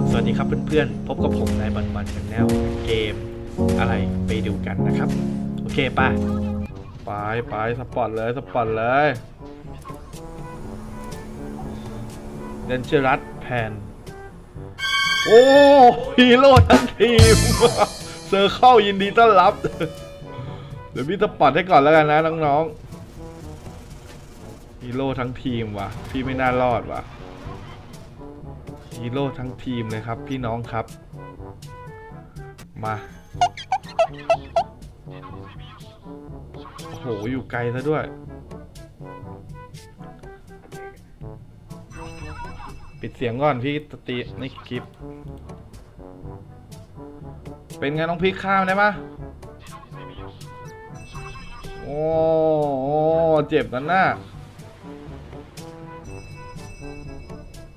บสวัสดีครับเพื่อนๆ พบกับผมในบันบันชาแนลเกมอะไรไปดูกันนะครับ โอเคป่ะ ไปไปสปอร์ตเลยสปอร์ตเลยเดนเชรัสแพน โอ้ฮีโร่ทั้งทีม เซอร์เข้ายินดีต้อนรับ เดี๋ยวพี่สปอร์ตให้ก่อนแล้วกันนะน้องๆฮีโร่ทั้งทีมวะพี่ไม่น่ารอดวะ ฮีโร่ทั้งทีมเลยครับพี่น้องครับ มาโอ้โหอยู่ไกลซะด้วย ปิดเสียงก่อนพี่สตีในคลิป เป็นไงน้องพริกข้ามได้ปะโอ้โอ้เจ็บนั่นน่ะ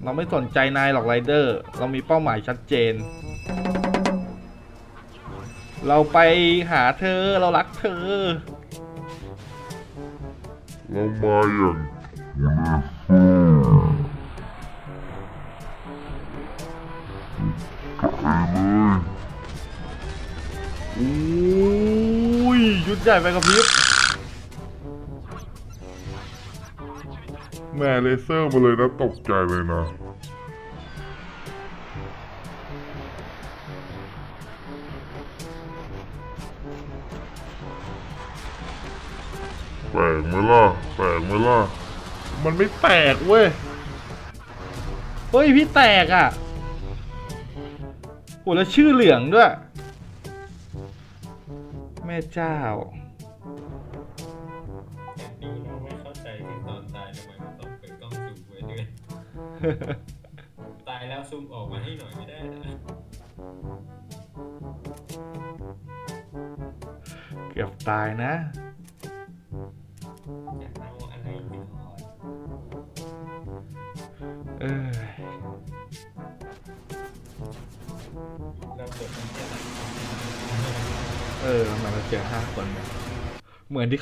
เราไม่สนใจนายหรอกไรเดอร์ เรามีเป้าหมายชัดเจน เราไปหาเธอเรารักเธอ เรามาอย่างไปเลยอุ้ยยุดใหญ่ไปกับพริบ แม่เลเซอร์มาเลยนะตกใจเลยนะ แปลกไหมล่ะ แปลกไหมล่ะ มันไม่แตกเว้ย เฮ้ย พี่แตกอะโหแล้วชื่อเหลืองด้วย แม่เจ้า ตายแล้วซูมออกมาให้หน่อยไม่ได้นะเกือบตายนะ อยากเอาอะไรไปถอดเออเรากดมันจะ เออทำไมเราเจอห้าคนเนี่ยเหมือนที่เขา